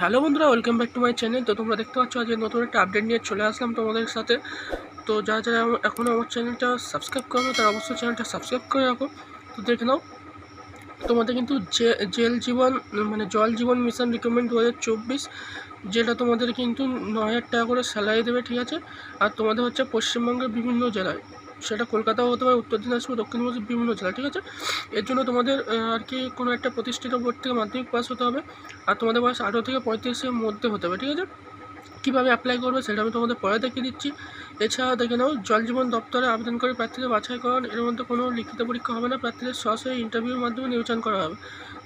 Hello বন্ধুরা, welcome back to my channel. তো তোমরা দেখতে পাচ্ছ আজকে নতুন একটা আপডেট নিয়ে চলে আসলাম তোমাদের সাথে। তো যারা যারা এখনও আমার চ্যানেলটা সাবস্ক্রাইব করো তারা অবশ্যই চ্যানেলটা সাবস্ক্রাইব করে রাখো। তো দেখে নাও, তোমাদের কিন্তু জেল জীবন মানে জল জীবন মিশন রিকমেন্ড দু হাজার চব্বিশ, যেটা তোমাদের কিন্তু ন হাজার টাকা করে স্যালারি দেবে, ঠিক আছে? আর তোমাদের হচ্ছে পশ্চিমবঙ্গের বিভিন্ন জেলায়। সেটা কলকাতাও হতে পারে, উত্তর দিনাজপুর দক্ষিণ দিনাজপুর বিভিন্ন জেলা, ঠিক আছে? এর জন্য তোমাদের আর কি কোনো একটা প্রতিষ্ঠিত বোর্ড থেকে মাধ্যমিক পাস হতে হবে, আর তোমাদের বয়স আঠেরো থেকে পঁয়ত্রিশের মধ্যে হতে হবে, ঠিক আছে? কীভাবে অ্যাপ্লাই করবে সেটা আমি তোমাদের পরে দেখিয়ে দিচ্ছি। এছাড়া দেখে নাও, জল জীবন দপ্তরে আবেদন করে প্রার্থীদের বাছাইকরণ এর মধ্যে কোনো লিখিত পরীক্ষা হবে না, প্রার্থীদের সরাসরি ইন্টারভিউর মাধ্যমে নির্বাচন করা হবে।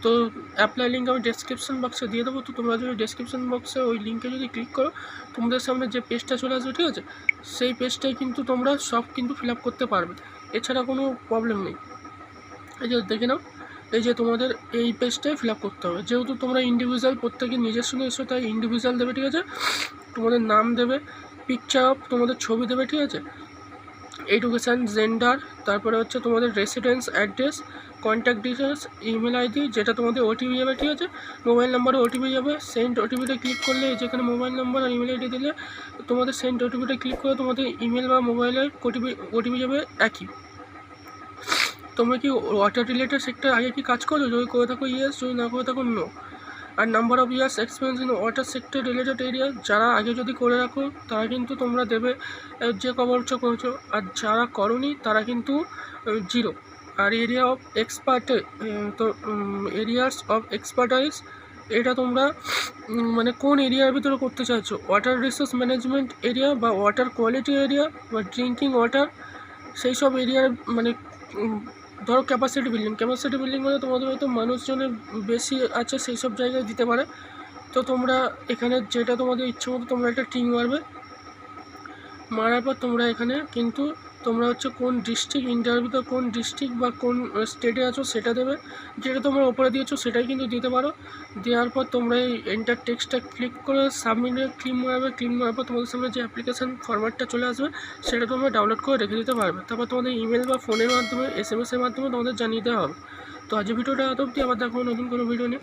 তো অ্যাপ্লাই লিঙ্ক আমি ডেসক্রিপশন বক্সে দিয়ে দেবো। তো তোমরা যদি ডেসক্রিপশন বক্সে ওই লিঙ্কে যদি ক্লিক করো, তোমাদের সামনে যে পেজটা চলে আসবে, ঠিক আছে? সেই পেজটাই কিন্তু তোমরা সব কিন্তু ফিল করতে পারবে। এছাড়া কোনো প্রবলেম নেই। এই যে দেখে নাও, এই যে তোমাদের এই পেজটাই ফিল করতে হবে। যেহেতু তোমরা ইন্ডিভিজুয়াল প্রত্যেকের নিজস্ব নিজস্ব, তাই ইন্ডিভিজুয়াল দেবে, ঠিক আছে? তোমাদের নাম দেবে পিকচার তোমাদের ছবি দেবে, ঠিক আছে? এডুকেশান জেন্ডার তারপরে হচ্ছে তোমাদের residence address contact details email ID যেটা তোমাদের ওটিপি যাবে, ঠিক আছে? মোবাইল নাম্বারে ওটিপি যাবে। সেন্ড ওটিপিটা ক্লিক করলে যেখানে মোবাইল নাম্বার আর ইমেল আইডি দিলে, তোমাদের সেন্ড ওটিপিটা ক্লিক করে তোমাদের ইমেল বা মোবাইলের ওটিপি ওটিপি যাবে একই। তোমরা কি ওয়াটার রিলেটেড সেক্টর আগে কি কাজ করো? যদি করে থাকো ইয়েস যদি না করে থাকো no R number of years experience in water sector related area যারা আগে যদি করে রাখো, তারা কিন্তু তোমরা দেবে যে কবরচ করেছ আর যারা করনি, তারা কিন্তু জিরো আর এরিয়া অফ এক্সপার্টে তো এরিয়াস অফ এক্সপার্টাইজ এটা তোমরা মানে কোন এরিয়ার ভিতরে করতে চাইছো? ওয়াটার রিসোর্স ম্যানেজমেন্ট এরিয়া বা ওয়াটার কোয়ালিটি এরিয়া বা ড্রিঙ্কিং ওয়াটার সেই সব এরিয়ার মানে ধরো ক্যাপাসিটি বিল্ডিং ক্যাপাসিটি বিল্ডিং মানে তোমাদের হয়তো মানুষজনের বেশি আছে সেই সব জায়গায় দিতে পারে। তো তোমরা এখানে যেটা তোমাদের ইচ্ছে মতো তোমরা একটা টিম মারবে। মারার পর তোমরা এখানে, কিন্তু তোমরা হচ্ছে কোন ডিস্ট্রিক্ট ইন্ডিয়ার ভিতর কোন ডিস্ট্রিক্ট বা কোন স্টেটে আছো সেটা দেবে। যেটা তোমরা ওপরে দিয়েছ সেটাই কিন্তু দিতে পারো। দেওয়ার পর তোমরা এই এন্টার টেক্সটটা ক্লিক করে সাবমিটে ক্লিক মারবে। ক্লিক মারার পর তোমাদের সামনে যে অ্যাপ্লিকেশান ফরম্যাটটা চলে আসবে, সেটা তোমরা ডাউনলোড করে রেখে দিতে পারবে। তারপর তোমাদের ইমেল বা ফোনের মাধ্যমে এস এম এসের মাধ্যমে তোমাদের জানিয়ে দেওয়া হবে। তো আজ ভিডিওটা এত অবধি। আবার দেখো নতুন কোনো ভিডিও নিয়ে।